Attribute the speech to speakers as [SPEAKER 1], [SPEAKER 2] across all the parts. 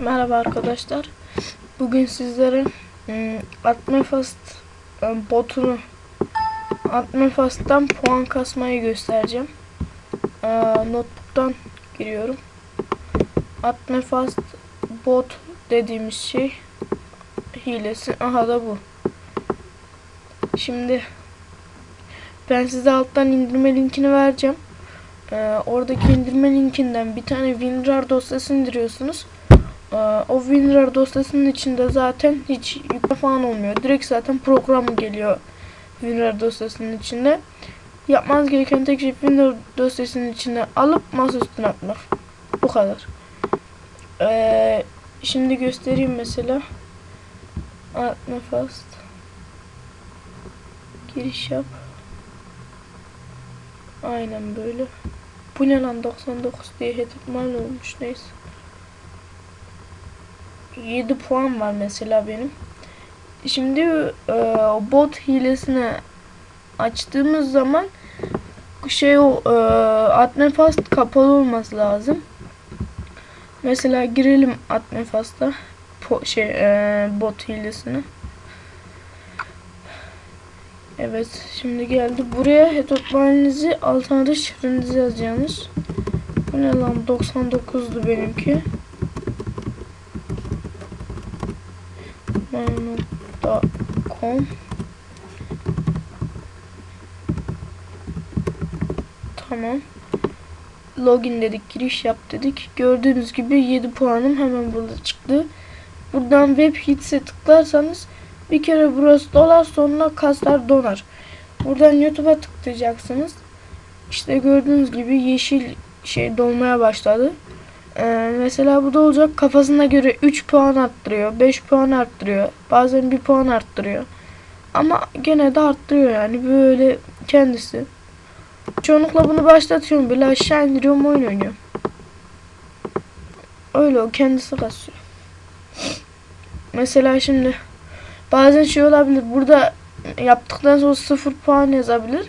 [SPEAKER 1] Merhaba arkadaşlar. Bugün sizlere ım, Atmefast ım, botunu Atmefast'tan puan kasmayı göstereceğim. Aa, notebook'tan giriyorum. Atmefast bot dediğimiz şey hilesi. Aha da bu. Şimdi ben size alttan indirme linkini vereceğim. Ee, oradaki indirme linkinden bir tane WinRAR dosyası indiriyorsunuz. Ee, o WinRAR dosyasının içinde zaten hiç yükle falan olmuyor. Direkt zaten program geliyor WinRAR dosyasının içinde. Yapmanız gereken tek şey WinRAR dosyasının içine alıp masa üstüne atmak. Bu kadar. Ee, şimdi göstereyim mesela. Atmefast. Giriş yap. Aynen böyle. Bu ne lan 99 diye hedefmal olmuş neyse. 7 puan var mesela benim. Şimdi e, bot hilesini açtığımız zaman şey o e, Atmefast kapalı olması lazım. Mesela girelim Atmefast'a şey e, bot hilesine. Evet şimdi geldi. Buraya hesaplarınızı altına da şifrenizi yazacaksınız. Bu ne lan 99'du benimki. Memnun.com Tamam. Login dedik, giriş yap dedik. Gördüğünüz gibi 7 puanım hemen burada çıktı. Buradan web hits'e tıklarsanız bir kere burası dolar sonra kaslar donar. Buradan YouTube'a tıklayacaksınız. İşte gördüğünüz gibi yeşil şey dolmaya başladı. Ee, mesela bu olacak kafasına göre 3 puan arttırıyor, 5 puan arttırıyor, bazen 1 puan arttırıyor. Ama gene de arttırıyor yani böyle kendisi. Çoğunlukla bunu başlatıyorum böyle aşağı indiriyorum oyun oynuyorum. Öyle o kendisi kasıyor. Mesela şimdi bazen şey olabilir burada yaptıktan sonra 0 puan yazabilir.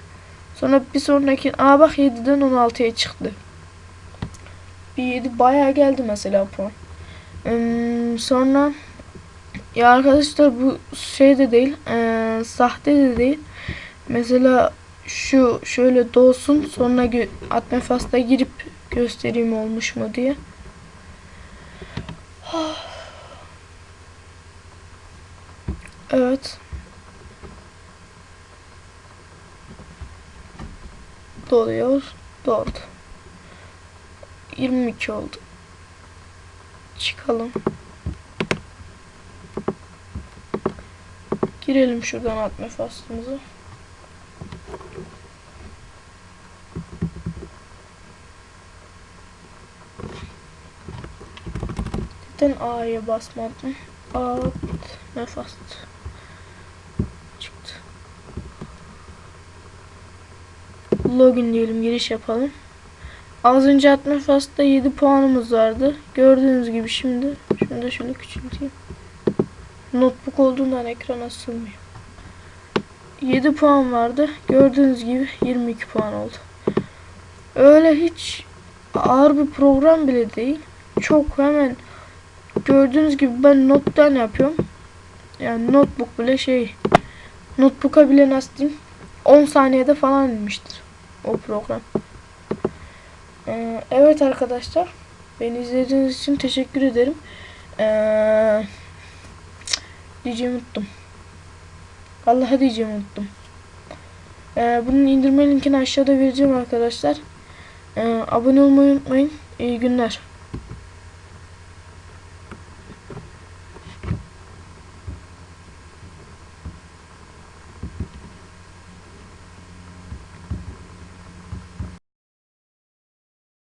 [SPEAKER 1] Sonra bir sonraki aa bak 7'den 16'ya çıktı. Bir 7 bayağı geldi mesela puan. Ee, sonra ya arkadaşlar bu şey de değil ee, sahte de değil. Mesela şu şöyle dolsun sonra Atmefast'a girip göstereyim olmuş mu diye. Evet. Doluyor. Doldu. 22 oldu. Çıkalım. Girelim şuradan atma faslımıza. Neden A'ya basmadım? A nefast. Çıktı. Login diyelim giriş yapalım. Az önce atma fastta 7 puanımız vardı. Gördüğünüz gibi şimdi. Şunu da şöyle küçülteyim. Notebook olduğundan ekrana sığmıyor. 7 puan vardı. Gördüğünüz gibi 22 puan oldu. Öyle hiç ağır bir program bile değil. Çok hemen gördüğünüz gibi ben nottan yapıyorum. Yani notebook bile şey notebook'a bile nasıl diyeyim 10 saniyede falan inmiştir o program. Ee, evet arkadaşlar. Beni izlediğiniz için teşekkür ederim. Ee, diyeceğimi unuttum. Vallahi diyeceğimi unuttum. Ee, bunun indirme linkini aşağıda vereceğim arkadaşlar. Ee, abone olmayı unutmayın. İyi günler.